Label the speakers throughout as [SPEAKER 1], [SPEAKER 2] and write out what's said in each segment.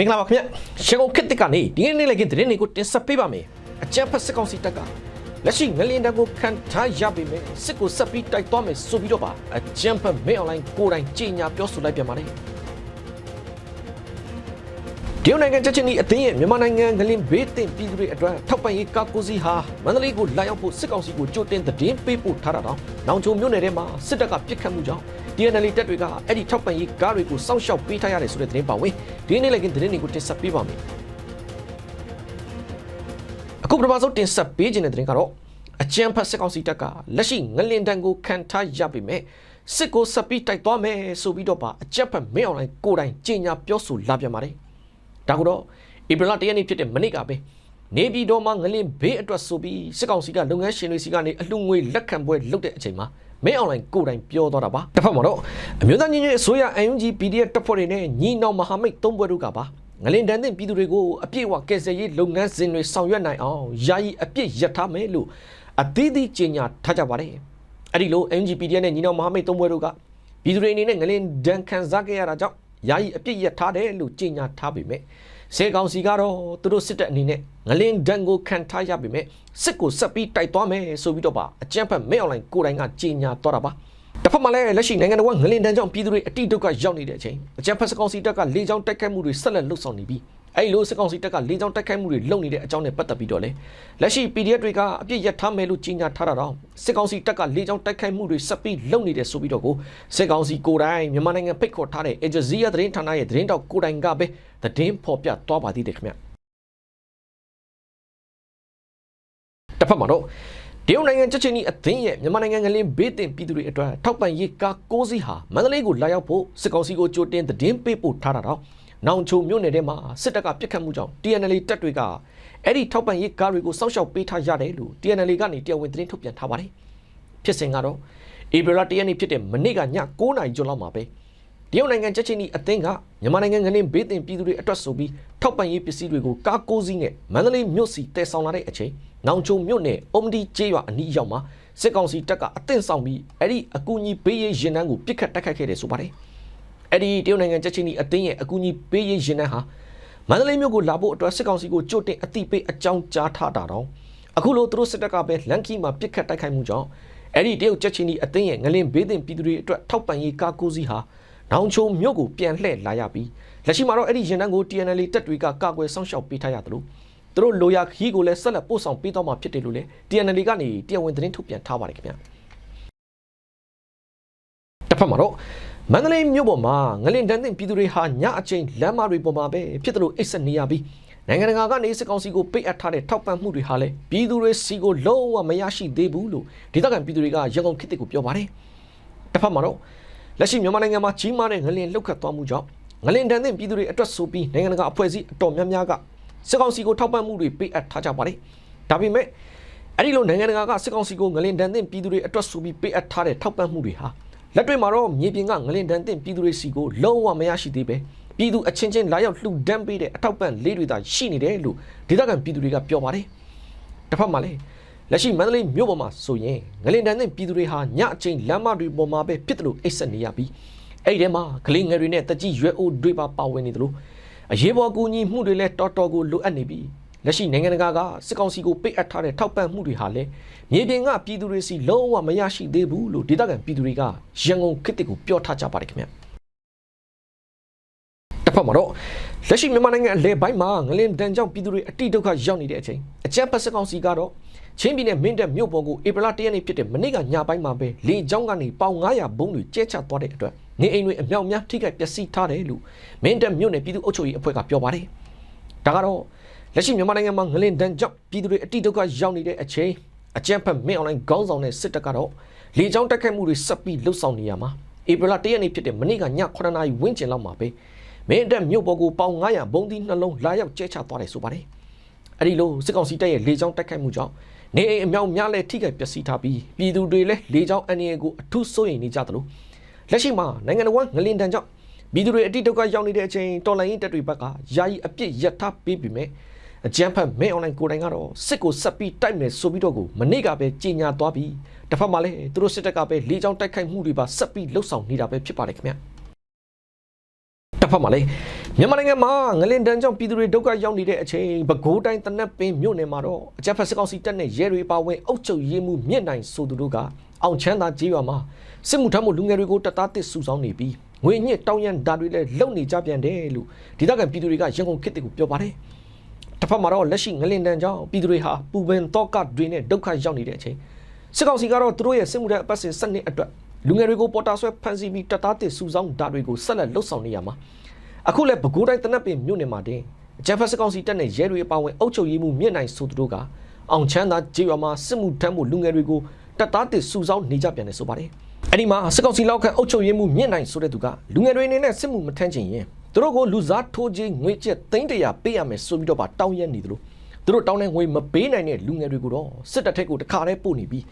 [SPEAKER 1] မင်္ဂလာပါခင်ဗျရှန်ကုန်ခေတ်တစ်ကနေဒီနေ့နေ့လည်းကင်းသတင်းတွေကိုတင်ဆက်ပေးပါမယ်အကြံဖက်စစ်ကောင်စီတပ်ကလက်ရှိငလျင်တန်းကိုခံထားရပြီမယ်စစ်ကိုဆက်ပြီးတိုက်သွားမယ်ဆိုပြီးတော့ပါအကြံဖက်မင်းအွန်လိုင်းကိုယ်တိုင်ကြေညာပြောဆိုလိုက်ပြန်ပါတယ် ဒီနိုင်ငံချက်ချင်းဒီအသင်းရဲ့မြန်မာနိုင်ငံငလင်ဘေးတင်ပြည်သူတွေအတွက်ထောက်ပံ့ရေးကာကူစီဟာမန္တလေးကိုလာရောက်ဖို့စစ်ကောင်စီကိုကြိုတင်သတင်းပေးပို့ထားတာတော့နောင်ချုံမြို့နယ်ထဲမှာစစ်တပ်ကပြစ်ခတ်မှုကြောင့် DNL တပ်တွေကအဲ့ဒီထောက်ပံ့ရေးကားတွေကိုစောင့်ရှောက်ပေးထားရတယ်ဆိုတဲ့သတင်းပါဝင်ဒီနေ့လည်းကသတင်းတွေကိုတင်ဆက်ပေးပါမယ်အခုပထမဆုံးတင်ဆက်ပေးခြင်းတဲ့သတင်းကတော့အကြံဖတ်စစ်ကောင်စီတပ်ကလက်ရှိငလင်တန်ကိုခံထားရပြီမဲ့စစ်ကိုဆက်ပြီးတိုက်သွားမယ်ဆိုပြီးတော့ပါအကြက်ဖက်မင်းအွန်လိုင်းကိုယ်တိုင်ကြေညာပြောဆိုလာပြန်ပါတယ် ဒါကတော့ဧပြီလ၁ရက်နေ့ဖြစ်တဲ့မနေ့ကပဲနေပြည်တော်မှာငလင်ဘေးအတွက်ဆိုပြီးစစ်ကောင်စီကလုပ်ငန်းရှင်တွေစီကနေအလှငွေလက်ခံပွဲလုပ်တဲ့အချိန်မှာမင်းအွန်လိုင်းကိုယ်တိုင်ပြောသွားတာပါတစ်ဖက်မှာတော့အမျိုးသားညီညွတ်ရေးအစိုးရ UNG PDF တပ်ဖွဲ့တွေနဲ့ညီနောင်မဟာမိတ်သုံးဘွဲတို့ကပါငလင်တန်တဲ့ပြည်သူတွေကိုအပြည့်အဝကယ်ဆယ်ရေးလုပ်ငန်းစဉ်တွေဆောင်ရွက်နိုင်အောင်ယာယီအပြည့်ရထားမယ်လို့အသီးသီးကြေညာထားကြပါတယ်အဲ့ဒီလို UNG PDF နဲ့ညီနောင်မဟာမိတ်သုံးဘွဲတို့ကပြည်သူတွေအနေနဲ့ငလင်ဒဏ်ခံစားခဲ့ရတာကြောင့် ယာယီအပြည့်ရထားတယ်လို့ကြေညာထားပေမဲ့စေကောင်စီကတော့သူတို့စစ်တပ်အနေနဲ့ငလင်ဒဏ်ကိုခံထားရပေမဲ့စစ်ကိုဆက်ပြီးတိုက်သွားမယ်ဆိုပြီးတော့ပါအကြမ်းဖက်မဲအွန်လိုင်းကိုယ်တိုင်ကကြေညာတော့တာပါတစ်ဖက်မှာလည်းလက်ရှိနိုင်ငံတော်ကငလင်တန်းကြောင့်ပြည်သူတွေအတိဒုက္ခရောက်နေတဲ့အချိန်အကြမ်းဖက်စကောင်စီတပ်ကလေကြောင်းတိုက်ခိုက်မှုတွေဆက်လက်လှုပ်ဆောင်နေပြီး အဲ့လိုစကောင်စီတပ်ကလေကြောင်းတိုက်ခိုက်မှုတွေလုပ်နေတဲ့အကြောင်းနဲ့ပတ်သက်ပြီးတော့လေလက်ရှိ PDF တွေကအပြစ်ရထားမယ်လို့ကြေညာထားတာတော့စစ်ကောင်စီတပ်ကလေကြောင်းတိုက်ခိုက်မှုတွေဆက်ပြီးလုပ်နေတယ်ဆိုပြီးတော့ကိုစစ်ကောင်စီကိုယ်တိုင်မြန်မာနိုင်ငံဖိတ်ခေါ်ထားတဲ့ Al Jazeera သတင်းဌာနရဲ့သတင်းတောက်ကိုယ်တိုင်ကပဲသတင်းဖော်ပြသွားပါသေးတယ်ခင်ဗျတစ်ဖက်မှာတော့တရုတ်နိုင်ငံချက်ချင်းဤအသင်းရဲ့မြန်မာနိုင်ငံငလင်းဘေးတင်ပြည်သူတွေအတွက်ထောက်ပံ့ရေးကား6စီးဟာမန္တလေးကိုလာရောက်ဖို့စစ်ကောင်စီကိုကြိုတင်သတင်းပေးပို့ထားတာတော့ နောင်ချုံမြို့နယ်ထဲမှာစစ်တပ်ကပြစ်ခတ်မှုကြောင့် TNL တပ်တွေကအဲ့ဒီထောက်ပံ့ရေးကားတွေကိုစောင့်ရှောက်ပေးထားရတယ်လို့ TNL ကနေတရားဝင်သတင်းထုတ်ပြန်ထားပါတယ်ဖြစ်စဉ်ကတော့ဧပြီလ၁ရက်နေ့ဖြစ်တဲ့မနေ့ကည9:00နာရီကျော်လောက်မှာပဲတရုတ်နိုင်ငံချက်ချင်းဤအသင်းကမြန်မာနိုင်ငံငလင်းဘေးတင်ပြည်သူတွေအတွက်ဆိုပြီးထောက်ပံ့ရေးပစ္စည်းတွေကိုကား6စီးနဲ့မန္တလေးမြို့စီတည်ဆောင်လာတဲ့အချိန်နောင်ချုံမြို့နယ်အုံဒီကျေးရွာအနီးရောက်မှာစစ်ကောင်စီတပ်ကအသင့်ဆောင်ပြီးအဲ့ဒီအကူအညီပေးရေးရင်တန်းကိုပြစ်ခတ်တိုက်ခိုက်ခဲ့တယ်ဆိုပါတယ်။ အဲ့ဒီတရုတ်နိုင်ငံချက်ချင်းဒီအသင်းရဲ့အကူအညီပေးရေးရင်တန်းဟာမန္တလေးမြို့ကိုလာဖို့အတွက်စစ်ကောင်စီကိုကြိုတင်အတိပေးအကြောင်းကြားထားတာတော့အခုလိုသူတို့စစ်တပ်ကပဲလန်ကီမှာပြစ်ခတ်တိုက်ခိုက်မှုကြောင့်အဲ့ဒီတရုတ်ချက်ချင်းဒီအသင်းရဲ့ငလင်ဘေးတင်ပြည်သူတွေအတွက်ထောက်ပံ့ရေးကားကိုစီးဟာနောင်ချုံမြို့ကိုပြန်လှည့်လာရပြီးလက်ရှိမှာတော့အဲ့ဒီရင်တန်းကို TNL တပ်တွေကကာကွယ်စောင့်ရှောက်ပေးထားရတယ်လို့သူတို့လိုရာခီးကိုလည်းဆက်လက်ပို့ဆောင်ပေးတော့မှာဖြစ်တယ်လို့လည်း TNL ကနေတရားဝင်သတင်းထုတ်ပြန်ထားပါတယ်ခင်ဗျာတစ် ဖက်မှာတော့မန္တလေးမြို့ပေါ်မှာငလင်တန်းတင်ပြည်သူတွေဟာညအချိန်လမ်းမတွေပေါ်မှာပဲဖြစ်တယ်လို့အိတ်ဆက်နေရပြီးနိုင်ငံတကာကနေစစ်ကောင်စီကိုပိတ်အပ်ထားတဲ့ထောက်ပံ့မှုတွေဟာလည်းပြည်သူတွေစီကိုလုံးဝမရရှိသေးဘူးလို့ဒေသခံပြည်သူတွေကရန်ကုန်ခေတ်ကိုပြောပါတယ်တစ်ဖက်မှာတော့လက်ရှိမြန်မာနိုင်ငံမှာကြီးမားတဲ့ငလင်လှုပ်ခတ်သွားမှုကြောင့်ငလင်တန်းတင်ပြည်သူတွေအတွက်ဆိုပြီးနိုင်ငံတကာအဖွဲ့အစည်းအတော်များများကစစ်ကောင်စီကိုထောက်ပံ့မှုတွေပေးအပ်ထားကြပါတယ်ဒါပေမဲ့အဲ့ဒီလိုနိုင်ငံတကာကစစ်ကောင်စီကိုငလင်တန်းတင်ပြည်သူတွေအတွက်ဆိုပြီးပေးအပ်ထားတဲ့ထောက်ပံ့မှုတွေဟာ လက်တွေ့မှာတော့မြေပြင်ကငလင်တန်းတင်ပြည်သူတွေစီကိုလုံးဝမရရှိသေးပဲပြည်သူအချင်းချင်းလာရောက်လှူဒန်းပေးတဲ့အထောက်ပံ့လေးတွေသာရှိနေတယ်လို့ဒေသခံပြည်သူတွေကပြောပါတယ်တစ်ဖက်မှာလည်းလက်ရှိမန္တလေးမြို့ပေါ်မှာဆိုရင်ငလင်တန်းတဲ့ပြည်သူတွေဟာညအချိန်လမ်းမတွေပေါ်မှာပဲဖြစ်တယ်လို့အိတ်ဆက်နေရပြီးအဲ့ဒီထဲမှာကလေးငယ်တွေနဲ့တကြီးရွယ်အိုတွေပါပါဝင်နေတယ်လို့အရေးပေါ်ကူညီမှုတွေလည်းတော်တော်ကိုလိုအပ်နေပြီး လက်ရှိနိုင်ငံတကာကစစ်ကောင်စီကိုပိတ်အပ်ထားတဲ့ထောက်ပံ့မှုတွေဟာလည်းမြေပြင်ကပြည်သူတွေစီလုံးဝမရရှိသေးဘူးလို့ဒေသခံပြည်သူတွေကရန်ကုန်ခေတ်ကိုပြောထားကြပါတယ်ခင်ဗျတစ်ဖက်မှာတော့လက်ရှိမြန်မာနိုင်ငံအလဲပိုင်းမှာငလင်တန်ကြောင့်ပြည်သူတွေအတိဒုက္ခရောက်နေတဲ့အချိန်အကြမ်းဖက်စစ်ကောင်စီကတော့ချင်းပြည်နယ်မင်းတပ်မြို့ပေါ်ကိုဧပြီလ၁ရက်နေ့ဖြစ်တဲ့မနေ့ကညပိုင်းမှာပဲလေကြောင်းကနေပေါင်900ဘုံတွေကျဲချသွားတဲ့အတွက်နေအိမ်တွေအမြောက်များထိခိုက်ပျက်စီးထားတယ်လို့မင်းတပ်မြို့နယ်ပြည်သူ့အုပ်ချုပ်ရေးအဖွဲ့ကပြောပါတယ်။ဒါကတော့ လက်ရှိမြန်မာနိုင်ငံမှာငလင်တန်ကြောင့်ပြည်သူတွေအတိဒုက္ခရောက်နေတဲ့အချိန်အကြမ်းဖက်မင်းအွန်လိုင်းခေါင်းဆောင်တဲ့စစ်တပ်ကတော့လေကြောင်းတိုက်ခိုက်မှုတွေဆက်ပြီးလှုပ်ဆောင်နေရမှာဧပြီလ၁ရက်နေ့ဖြစ်တဲ့မနေ့ကည9နာရီဝန်းကျင်လောက်မှာပဲမင်းတပ်မြို့ပေါ်ကိုပေါင်900ဘုံသီးနှလုံးလာရောက်ကျဲချသွားတယ်ဆိုပါတယ်။အဲဒီလိုစစ်ကောင်စီတပ်ရဲ့လေကြောင်းတိုက်ခိုက်မှုကြောင့်နေအိမ်အမြောက်များလည်းထိခိုက်ပျက်စီးထားပြီးပြည်သူတွေလည်းလေကြောင်းအန္တရာယ်ကိုအထူးစိုးရိမ်နေကြသလိုလက်ရှိမှာနိုင်ငံတော်ကငလင်တန်ကြောင့်ပြည်သူတွေအတိတ်ဒုက္ခရောက်နေတဲ့အချိန်တော်လိုင်းရင်တပ်တွေဘက်ကယာယီအပြစ်ရပ်ထားပေးပြီးမြဲ အကြမ်းဖက်မဲအွန်လိုင်းကိုတိုင်ကတော့စစ်ကိုဆက်ပြီးတိုက်မယ်ဆိုပြီးတော့ကိုမနေ့ကပဲကြေညာသွားပြီးတစ်ဖက်မှာလည်းသူတို့စစ်တပ်ကပဲလေကြောင်းတိုက်ခိုက်မှုတွေပါဆက်ပြီးလှုပ်ဆောင်နေတာပဲဖြစ်ပါတယ်ခင်ဗျတစ်ဖက်မှာလည်းမြန်မာနိုင်ငံမှာငလင်တန်းကြောင့်ပြည်သူတွေဒုက္ခရောက်နေတဲ့အချိန်ပဲခူးတိုင်းတနက်ပင်မြို့နယ်မှာတော့အကြမ်းဖက်စစ်ကောင်စီတပ်နဲ့ရဲတွေပါဝင်အုပ်ချုပ်ရေးမှုမြင့်နိုင်ဆိုသူတို့ကအောင်ချမ်းသာကြီးရွာမှာစစ်မှုထမ်းမှုလူငယ်တွေကိုတပ်သားတစ်စုဆောင်းနေပြီးငွေညစ်တောင်းရန်ဓာတ်တွေလည်းလုံနေကြပြန်တယ်လို့ဒေသခံပြည်သူတွေကရန်ကုန်ခေတ်တွေကိုပြောပါတယ် တစ်ဖက်မှာတော့လက်ရှိငလင်တန်းကြောင့်ပြည်သူတွေဟာပူပင်တော့ကတွေနဲ့ဒုက္ခရောက်နေတဲ့အချိန်စစ်ကောင်စီကတော့သူတို့ရဲ့စစ်မှုထမ်းအပတ်စဉ်စနစ်အတွက်လူငယ်တွေကိုပေါ်တာဆွဲဖမ်းဆီးပြီးတပ်သားတစ်စုဆောင်းဓာတ်တွေကိုဆက်လက်လှုပ်ဆောင်နေရမှာအခုလည်းပဲခူးတိုင်းတနက်ပင်မြို့နယ်မှာတင်ဂျက်ဖက်စကောင်စီတက်တဲ့ရဲတွေအပါအဝင်အုပ်ချုပ်ရေးမှုမြင့်နိုင်ဆိုသူတို့ကအောင်ချမ်းသာကြေးရွာမှာစစ်မှုထမ်းမှုလူငယ်တွေကိုတပ်သားတစ်စုဆောင်းနေကြပြန်တယ်ဆိုပါတယ်။အဲ့ဒီမှာစကောင်စီလောက်ကအုပ်ချုပ်ရေးမှုမြင့်နိုင်ဆိုတဲ့သူကလူငယ်တွေအနေနဲ့စစ်မှုမထမ်းချင်ရင် သူတို့ကိုလူစားထိုးခြင်းငွေကျပ်သိန်းတရာပေးရမယ်ဆိုပြီးတော့ပါတောင်းရနေတယ်လို့သူတို့တောင်းတဲ့ငွေမပေးနိုင်တဲ့လူငယ်တွေကိုတော့စစ်တပ်ထက်ကိုတခါတည်းပို့နေပြီး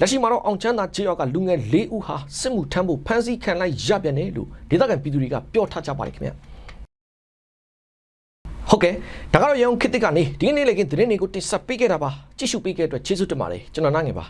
[SPEAKER 1] လက်ရှိမှာတော့အောင်ချမ်းသာကြေးရွာကလူငယ်၄ဦးဟာစစ်မှုထမ်းဖို့ဖမ်းဆီးခံလိုက်ရပြန်တယ်လို့ဒေသခံပြည်သူတွေကပြောထားကြပါတယ်ခင်ဗျာဟုတ်ကဲ့ဒါကတော့ရန်ကုန်ခေတ်သစ်ကနေဒီကနေ့လည်းကင်းသတင်းတွေကိုတင်ဆက်ပေးခဲ့တာပါကြည့်ရှုပေးခဲ့တဲ့အတွက်ကျေးဇူးတင်ပါတယ်ကျွန်တော်နိုင်ငယ်ပါ